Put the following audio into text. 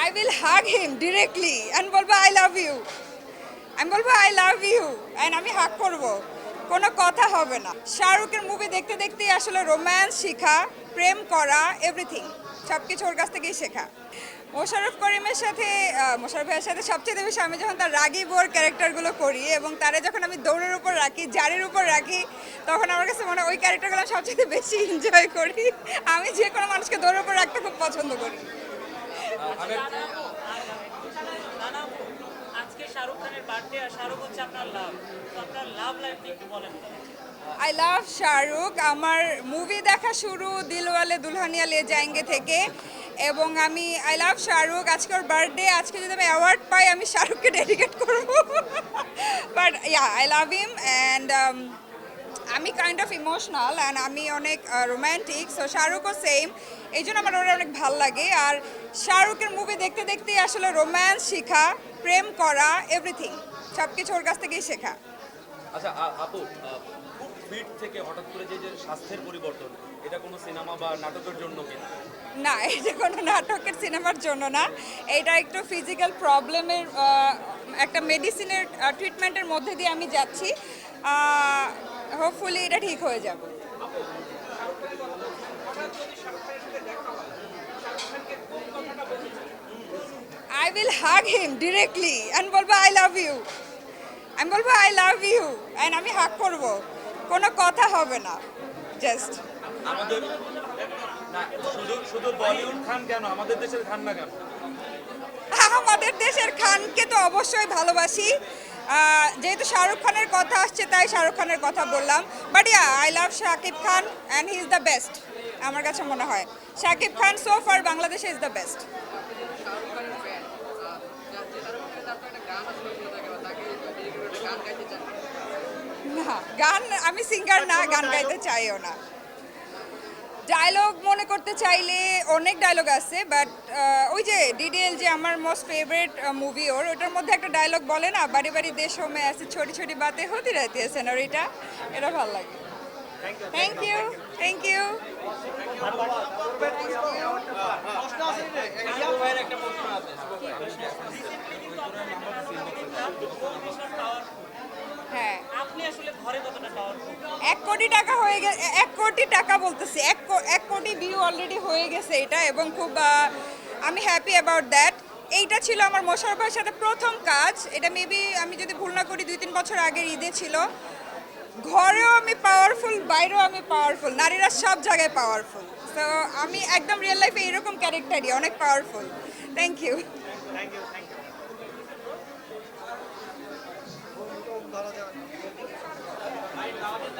I will hug him directly and বলব I love you আমি বলব আই লাভ ইউ অ্যান্ড আমি হাগ করব। কোনো কথা হবে না। শাহরুখের মুভি দেখতে দেখতেই আসলে রোম্যান্স শেখা প্রেম করা এভরিথিং সব কিছু ওর কাছ থেকেই শেখা। মোশাররফ করিমের সাথে আহ, মোশাররফ ভাইয়ের সাথে সবচেয়ে বেশি আমি যখন তার রাগি বোর ক্যারেক্টারগুলো করি এবং তারে যখন আমি দৌড়ের উপর রাখি জারির উপর রাখি তখন আমার কাছে মনে হয় ওই ক্যারেক্টারগুলো সবচেয়ে বেশি এনজয় করি। আমি যে কোনো মানুষকে দৌড়ের উপর রাখতে খুব পছন্দ করি। আজকে শাহরুখ খানের বার্থডে আর শাহরুখ হচ্ছে আপনার লাভ তো আপনার লাভ লাইফ একটু বলেন। I love Shahrukh. আমার মুভি দেখা শুরু দিলওয়ালে দুলহানিয়া লে যায়েঙ্গে থেকে। এবং আমি আই লাভ শাহরুখ। আজকে ওর বার্থডে আজকে যদি আমি অ্যাওয়ার্ড পাই আমি শাহরুখকে ডেডিকেট করব। But yeah I love him and আমি কাইন্ড অফ ইমোশনাল অ্যান্ড আমি অনেক রোম্যান্টিক সো শাহরুখও সেম এই জন্য আমার ওরা অনেক ভালো লাগে। আর শাহরুখের মুভি দেখতে দেখতেই আসলে রোম্যান্স শেখা প্রেম করা এভরিথিং সব কিছু ওর কাছ থেকেই শেখা। আচ্ছা আপু খুব ফিট থেকে হঠাৎ করে যে যে স্বাস্থ্যের পরিবর্তন এটা কোনো সিনেমা বা নাটকের জন্য কি? না এটা কোনো নাটকের সিনেমার জন্য না। এটা একটু ফিজিক্যাল প্রবলেমের একটা মেডিসিনের ট্রিটমেন্টের মধ্যে দিয়ে আমি যাচ্ছি। হোপফুলি এটা ঠিক হয়ে যাবে। Will hug him directly and বলব আই লাভ ইউ আমি বলব আই লাভ ইউ অ্যান্ড আমি হাগ করব। কোনো কথা হবে না। জাস্ট আমাদের শুধু শুধু বলিউড খান কেন? আমাদের দেশের খান না কেন? আমাদের দেশের খানকে তো অবশ্যই ভালোবাসি। যেহেতু শাহরুখ খানের কথা আসছে তাই শাহরুখ খানের কথা বললাম। But yeah I love Shakib Khan and he is the best আমার কাছে মনে হয়। শাকিব খান সো ফার বাংলাদেশে ইজ দ্য বেস্ট না গান আমি সিঙ্গার না গান গাইতে চাইও না। ডায়লগ মনে করতে চাইলে অনেক ডায়লগ আছে বাট ওই যে ডিডিএল যে আমার মোস্ট ফেভারিট মুভি ওর ওটার মধ্যে একটা ডায়লগ বলে না বাড়ি বাড়ি দেশ হোমে আছে ছোটি ছোটি বাতে হতে রাতে এটা এটা ভালো লাগে। থ্যাংক ইউ থ্যাংক ইউ হ্যাঁ আপনি আসলে ঘরে কতটা পাওয়ারফুল এক কোটি টাকা হয়ে গেছে এক কোটি টাকা বলতেছি। এক এক কোটি ভিউ অলরেডি হয়ে গেছে এটা এবং খুব আমি হ্যাপি অ্যাবাউট দ্যাট এইটা ছিল আমার মোশারফ ভাইয়ের সাথে প্রথম কাজ। এটা মেবি আমি যদি ভুল না করি দুই তিন বছর আগের ঈদে ছিল। ঘরেও আমি পাওয়ারফুল বাইরেও আমি পাওয়ারফুল নারীরা সব জায়গায় পাওয়ারফুল তো আমি একদম রিয়েল লাইফে এরকম ক্যারেক্টারই অনেক powerful thank you thank you